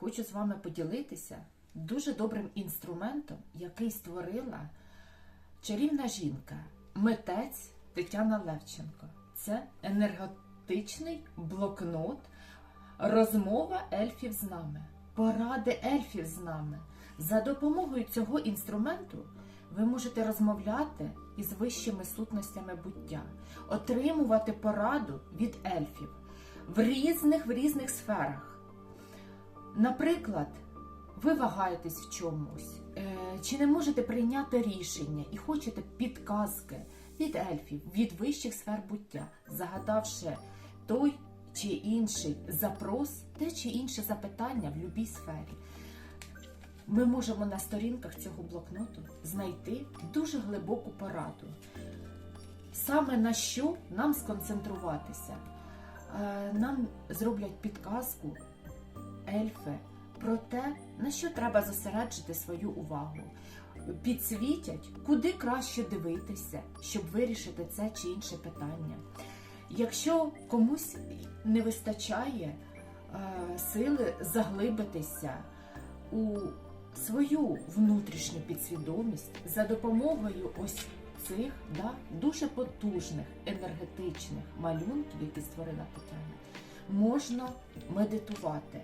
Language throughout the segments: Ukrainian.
хочу з вами поділитися дуже добрим інструментом, який створила чарівна жінка, митець Тетяна Левченко. Це енергетичний блокнот, розмова ельфів з нами, поради ельфів з нами. За допомогою цього інструменту ви можете розмовляти із вищими сутностями буття, отримувати пораду від ельфів в різних в різних сферах. Наприклад, ви вагаєтесь в чомусь, е, чи не можете прийняти рішення і хочете підказки від ельфів, від вищих сфер буття, загадавши той чи інший запрос, те чи інше запитання в будь-якій сфері. Ми можемо на сторінках цього блокноту знайти дуже глибоку пораду. Саме на що нам сконцентруватися. Е, Нам зроблять підказку ельфи про те, на що треба зосереджити свою увагу. Підсвітять, куди краще дивитися, щоб вирішити це чи інше питання. Якщо комусь не вистачає е, сили заглибитися у свою внутрішню підсвідомість за допомогою ось цих да, дуже потужних енергетичних малюнків, які створила Тетяна, можна медитувати,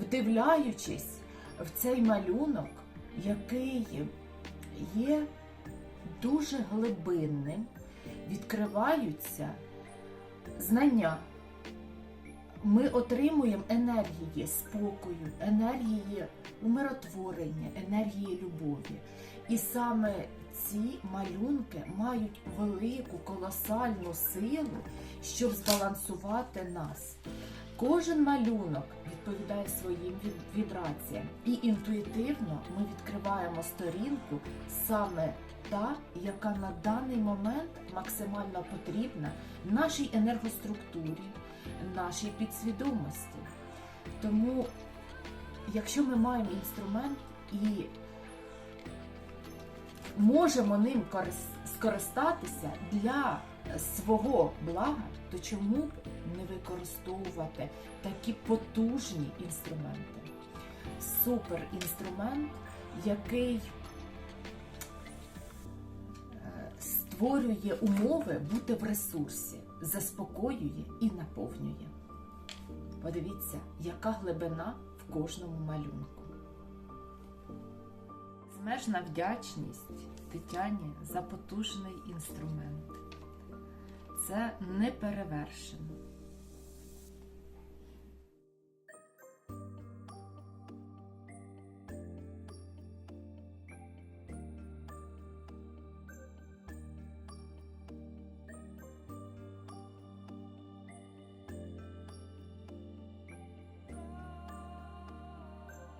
вдивляючись в цей малюнок, який є дуже глибинним, відкриваються знання. Ми отримуємо енергії спокою, енергії умиротворення, енергії любові. І саме ці малюнки мають велику колосальну силу, щоб збалансувати нас. Кожен малюнок відповідає своїм вібраціям, і інтуїтивно ми відкриваємо сторінку саме та, яка на даний момент максимально потрібна нашій енергоструктурі, нашій підсвідомості. Тому, якщо ми маємо інструмент і можемо ним скористатися для свого блага, то чому б не використовувати такі потужні інструменти? Супер інструмент, який е, створює умови бути в ресурсі, заспокоює і наповнює. Подивіться, яка глибина в кожному малюнку. Змежна вдячність Тетяні за потужний інструмент. Це неперевершено.